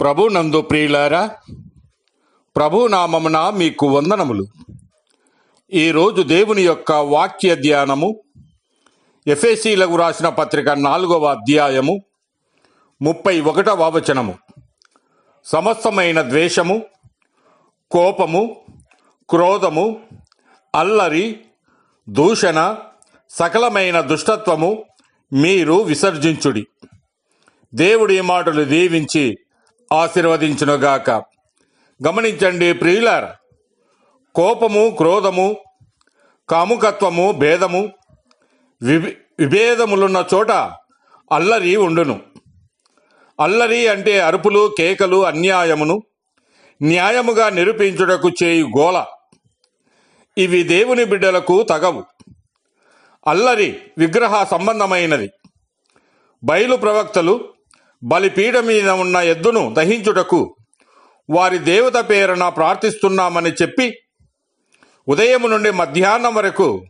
ప్రభు నందు ప్రియులారా ప్రభు నామమున మీకు వందనములు. ఈరోజు దేవుని యొక్క వాక్య ధ్యానము ఎఫ్ఎసీలకు రాసిన పత్రిక నాలుగవ అధ్యాయము ముప్పై ఒకటవ వచనము. సమస్తమైన ద్వేషము కోపము క్రోధము అల్లరి దూషణ సకలమైన దుష్టత్వము మీరు విసర్జించుడి. దేవుడి మాటలు దీవించి ఆశీర్వదించునుగాక. గమనించండి ప్రియులార కోపము క్రోధము కాముకత్వము భేదము విభి విభేదములున్న చోట అల్లరి ఉండును. అల్లరి అంటే అరుపులు కేకలు అన్యాయమును న్యాయముగా నిరూపించుటకు చేయు గోల. ఇవి దేవుని బిడ్డలకు తగవు. అల్లరి విగ్రహ సంబంధమైనది. బయలు ప్రవక్తలు బలిపీఠ మీద ఉన్న ఎద్దును దహించుటకు వారి దేవత పేరున ప్రార్థిస్తున్నామని చెప్పి ఉదయం నుండి మధ్యాహ్నం వరకు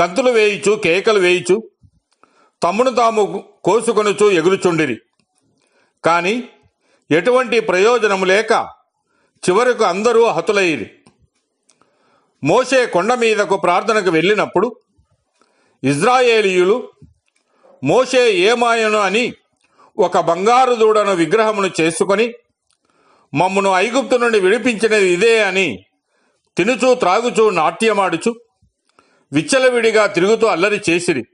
గంతులు వేయిచు కేకలు వేయిచు తమ్మును తాము కోసుకొనుచు ఎగురుచుండిరి. కానీ ఎటువంటి ప్రయోజనము లేక చివరకు అందరూ హతులయ్యిరి. మోషే కొండ మీదకు ప్రార్థనకు వెళ్ళినప్పుడు ఇజ్రాయేలీయులు మోషే ఏమాయను అని ఒక బంగారు దూడను విగ్రహమును చేసుకొని మమ్మను ఐగుప్తు నుండి విడిపించినది ఇదే అని తినుచూ త్రాగుచూ నాట్యమాడుచు విచ్చలవిడిగా తిరుగుతూ అల్లరి చేసిరి.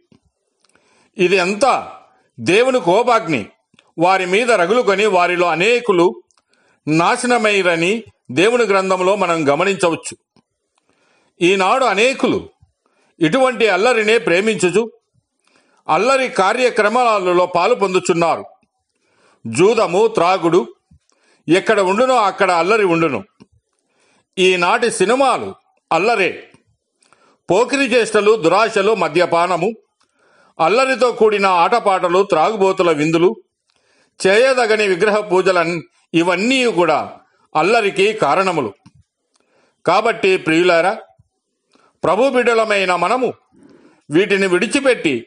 ఇది అంతా దేవుని కోపాగ్ని. వారి మీద రగులుకొని వారిలో అనేకులు నాశనమైరని దేవుని గ్రంథంలో మనం గమనించవచ్చు. ఈనాడు అనేకులు ఇటువంటి అల్లరినే ప్రేమించుచు అల్లరి కార్యక్రమాలలో పాలు పొందుచున్నారు జూదము త్రాగుడు. ఎక్కడ ఉండునో అక్కడ అల్లరి ఉండును. ఈనాటి సినిమాలు అల్లరే. పోకిరి చేష్టలు దురాశలు మద్యపానము. అల్లరితో కూడిన ఆటపాటలు త్రాగుబోతుల విందులు. చేయదగని విగ్రహ పూజల ఇవన్నీ కూడా అల్లరికి కారణములు. కాబట్టి ప్రియులారా ప్రభు బిడ్డలమైన మనము వీటిని విడిచిపెట్టి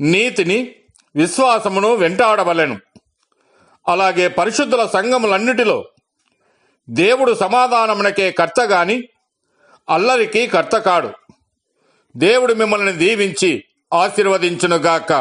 నీతిని విశ్వాసమును వెంటాడవలెను. అలాగే పరిశుద్ధుల సంఘములన్నిటిలో దేవుడు సమాధానమునకే కర్త గాని అల్లరికి కర్త కాడు. దేవుడు మిమ్మల్ని దీవించి ఆశీర్వదించునుగాక.